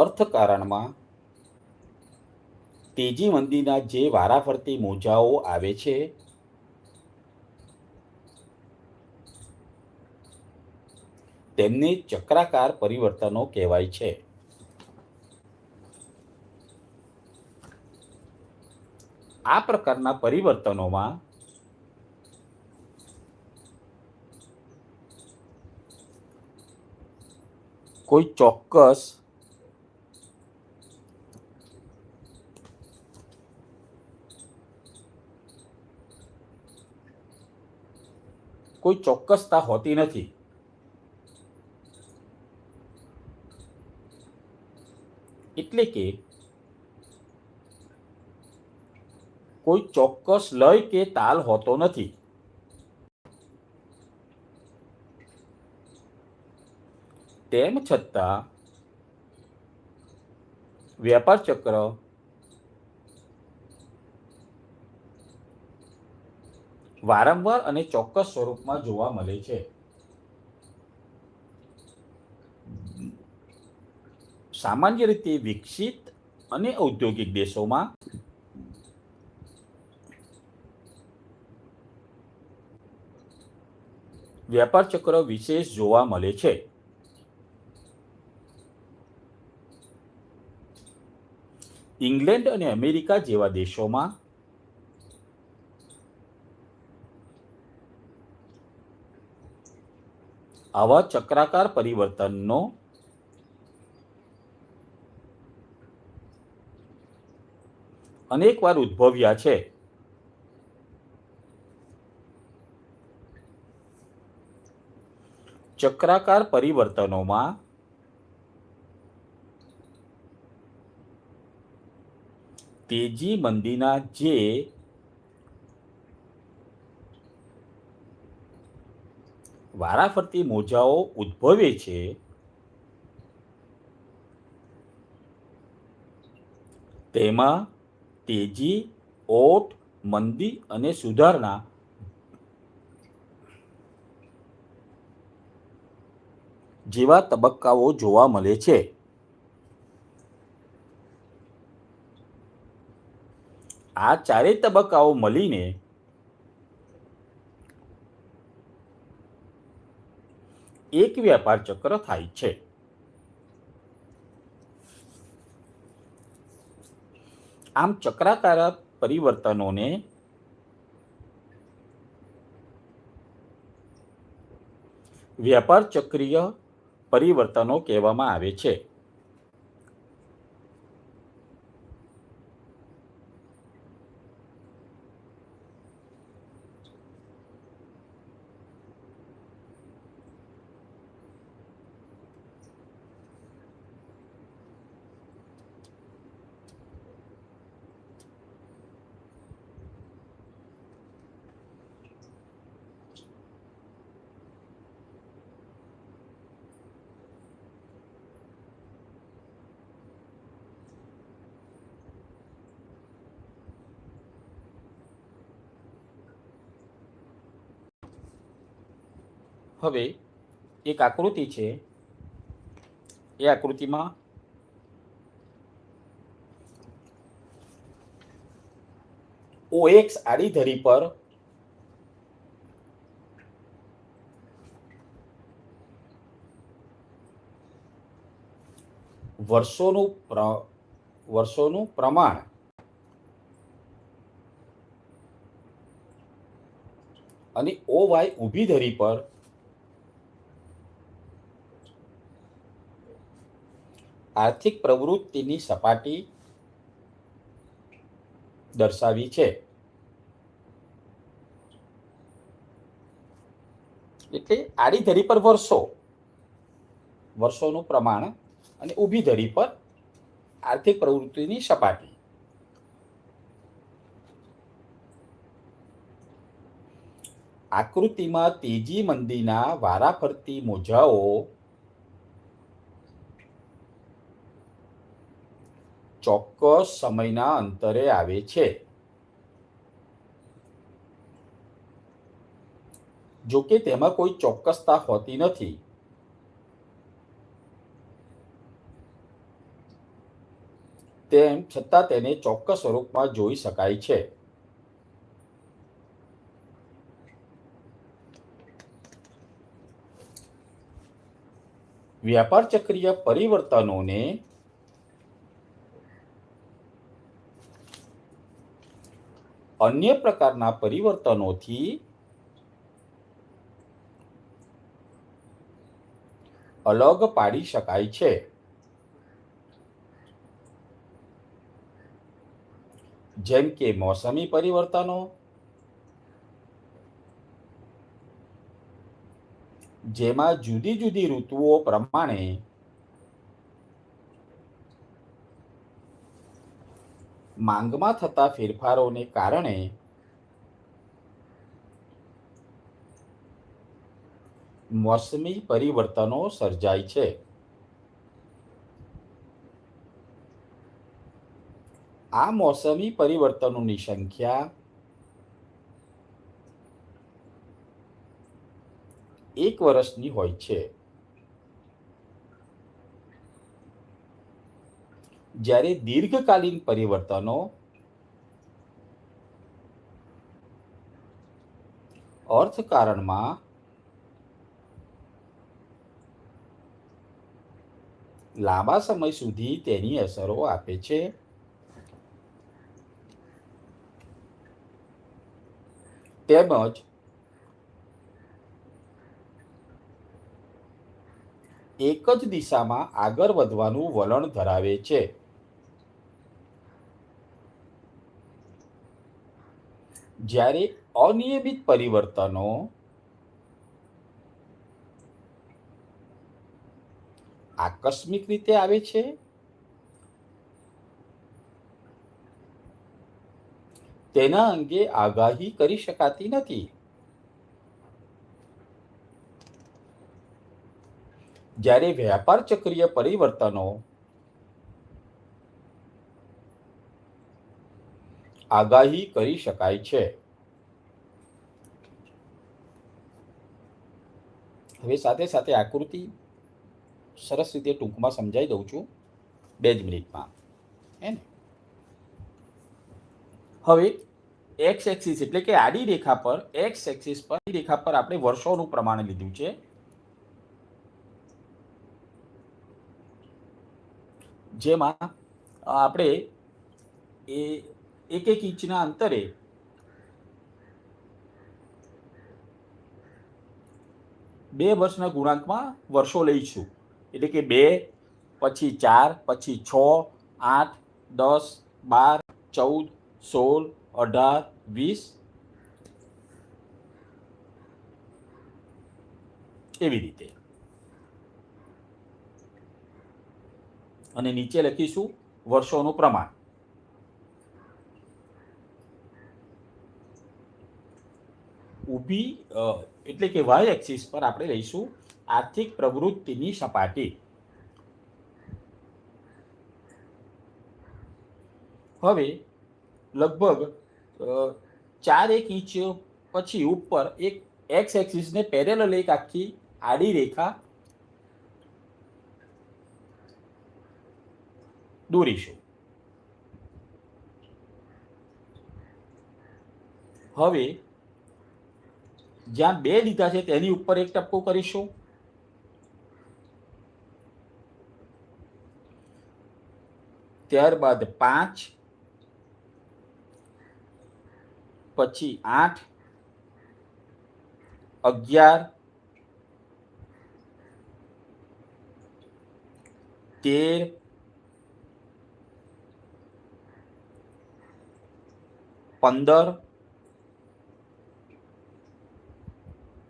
અર્થકારણમાં તેજી મંદીના જે વારાફરતી મોજાઓ આવે છે, તેમને ચક્રાકાર પરિવર્તનો કહેવાય છે. આ પ્રકારના પરિવર્તનોમાં કોઈ ચોક્કસ કોઈ ચોક્કસતા હોતી નથી. એટલે કે કોઈ ચોક્કસ લય કે તાલ હોતો નથી. તેમ છતાં, વ્યાપાર ચક્ર વારંવાર અને ચોક્કસ સ્વરૂપમાં જોવા મળે છે. સામાન્ય રીતે વિકસિત અને ઔદ્યોગિક દેશોમાં વ્યાપાર ચક્ર વિશેષ જોવા મળે છે. ઇંગ્લેન્ડ અને અમેરિકા જેવા દેશોમાં આવા ચક્રાકાર પરિવર્તનનો અનેક વાર ઉદ્ભવ્યા છે. ચક્રાકાર પરિવર્તનોમાં તેજી મંદીના જે વારાફરતી મોજાઓ ઉદ્ભવે છે. તેમાં તેજી, ઓટ, મંદી અને સુધારણા જેવા તબક્કાઓ જોવા મળે છે. આ ચારેય તબક્કાઓ મળીને એક વ્યાપાર ચક્ર થાય છે. આમ ચક્રાકાર પરિવર્તનોને વ્યાપાર ચક્રીય પરિવર્તનો કહેવામાં આવે છે. હવે એક આકૃતિ છે. એ આકૃતિમાં ઓએક્સ આડી ધરી પર વર્ષોનું વર્ષોનું પ્રમાણ અને ઓ વાય ઊભી ધરી પર આર્થિક પ્રવૃત્તિની સપાટી દર્શાવી છે. એટલે આડી ધરી પર વર્ષો, વર્ષોનું પ્રમાણ અને ઊભી ધરી પર આર્થિક પ્રવૃત્તિની સપાટી. આકૃતિમાં તેજી મંદીના વારાફરતી મોજાઓ ચોક્કસ સમયના અંતરે આવે છે. જો કે તેમાં કોઈ ચોક્કસતા હોતી નથી. તેમ છતાં તેને ચોક્કસ સ્વરૂપમાં જોઈ શકાય છે. વ્યાપાર ચક્રીય પરિવર્તનોને અન્ય પ્રકારના પરિવર્તનોથી અલગ પાડી શકાય છે. જેમ કે મોસમી પરિવર્તનો, જેમાં જુદી જુદી ઋતુઓ પ્રમાણે માંગમાં થતા ફેરફારોને કારણે મોસમી પરિવર્તનો સર્જાય છે. આ મોસમી પરિવર્તનોની સંખ્યા એક વર્ષની હોય છે. જ્યારે દીર્ઘકાલીન પરિવર્તનો અર્થકારણમાં લાંબા સમય સુધી તેની અસરો આપે છે. તેમજ એક જ દિશામાં આગળ વધવાનું વલણ ધરાવે છે. જ્યારે અનિયમિત પરિવર્તનો આકસ્મિક રીતે આવે છે, તેના અંગે આગાહી કરી શકાતી નથી. જ્યારે વ્યાપાર ચક્રીય પરિવર્તનો આગાહી કરી શકાય છે. હવે સાથે સાથે આકૃતિ સરસ રીતે ટૂંકમાં સમજાવી દઉં છું. બે જ મિનિટમાં. હે ને? હવે એક્સ એક્સિસ એટલે કે આડી રેખા પર એક્સ એક્સિસ પર રેખા પર આપણે વર્ષોનું પ્રમાણ લીધું છે. જેમાં આપણે એ એક એક ઇંચના અંતરે બે વર્ષના ગુણાંકમાં વર્ષો લઈશું. એટલે કે બે, પછી ચાર, પછી છ, આઠ, દસ, બાર, ચૌદ, સોળ, અઢાર, વીસ એવી રીતે. અને નીચે લખીશું વર્ષોનું પ્રમાણ. ઊભી એટલે કે વાય એક્સિસ પર આપણે લઈશું આર્થિક પ્રવૃત્તિની સપાટી. હવે લગભગ ચાર એક ઇંચ પછી ઉપર એક એક્સ એક્સિસને પેરેલલ એક આખી આડી રેખા દોરીશું હવે જ્યાં બે લીધા છે તેની ઉપર એક ટપકો કરીશું ત્યારબાદ પાંચ પછી આઠ અગિયાર તેર પંદર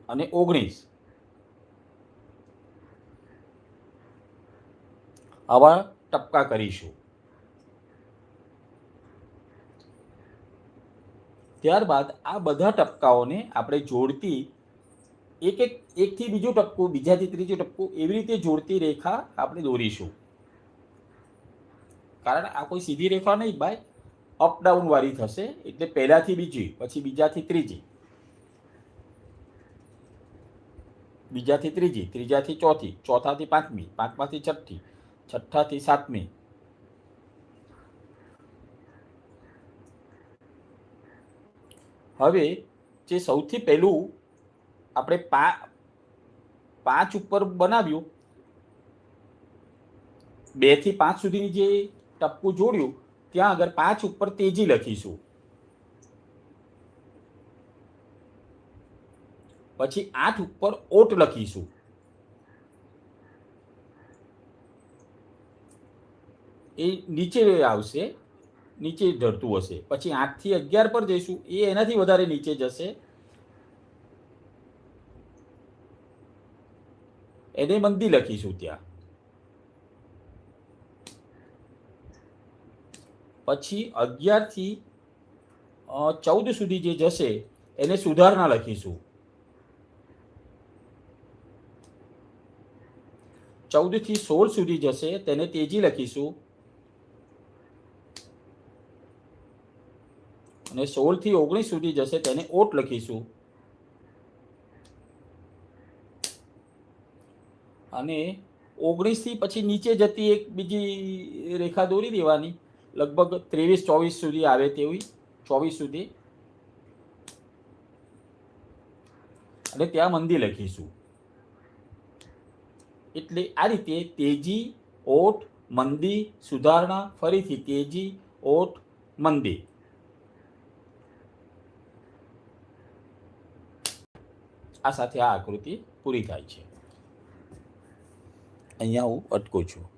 અને ઓગણીસ. આવા ટપકા કરીશું. ત્યારબાદ આ બધા ટપકાઓને આપણે જોડતી એક એક, એકથી બીજું ટપકું, બીજાથી ત્રીજું ટપકું એવી રીતે જોડતી રેખા આપણે દોરીશું. કારણ આ કોઈ સીધી રેખા નહીં ભાઈ. અપડાઉન વાળી થશે એટલે પહેલાંથી બીજી, પછી બીજાથી ત્રીજી. બીજાથી ત્રીજી, ત્રીજાથી ચોથી, ચોથાથી પાંચમી, પાંચમાથી છઠ્ઠી, છઠ્ઠાથી સાતમી. હવે જે સૌથી પહેલું આપણે પા, પાંચ ઉપર બનાવ્યું, બેથી પાંચ સુધીની જે ટપકું જોડ્યું ત્યાં આગળ પાંચ ઉપર તેજી લખીશું. પછી આઠ ઉપર ઓટ લખીશું. એ નીચે આવશે, નીચે ધરતું હશે. પછી આઠથી અગિયાર પર જઈશું, એ એનાથી વધારે નીચે જશે. એને મંદી લખીશું ત્યાં. પછી અગિયારથી ચૌદ સુધી જે જશે, એને સુધારણા લખીશું. ચૌદથી સોળ સુધી જશે, તેને તેજી લખીશું. અને સોળથી ઓગણીસ સુધી જશે, તેને ઓટ લખીશું. અને ઓગણીસથી પછી નીચે જતી એક બીજી રેખા દોરી દેવાની. લગભગ ત્રેવીસ, ચોવીસ સુધી આવે તેવી, ચોવીસ સુધી. અને ત્યાં મંદી લખીશું. એટલે આ રીતે તેજી, ઓટ, મંદી, સુધારણા, ફરીથી તેજી, ઓટ, મંદી. આ સાથે આ આકૃતિ પૂરી થાય છે. અહીંયા હું અટકું છું.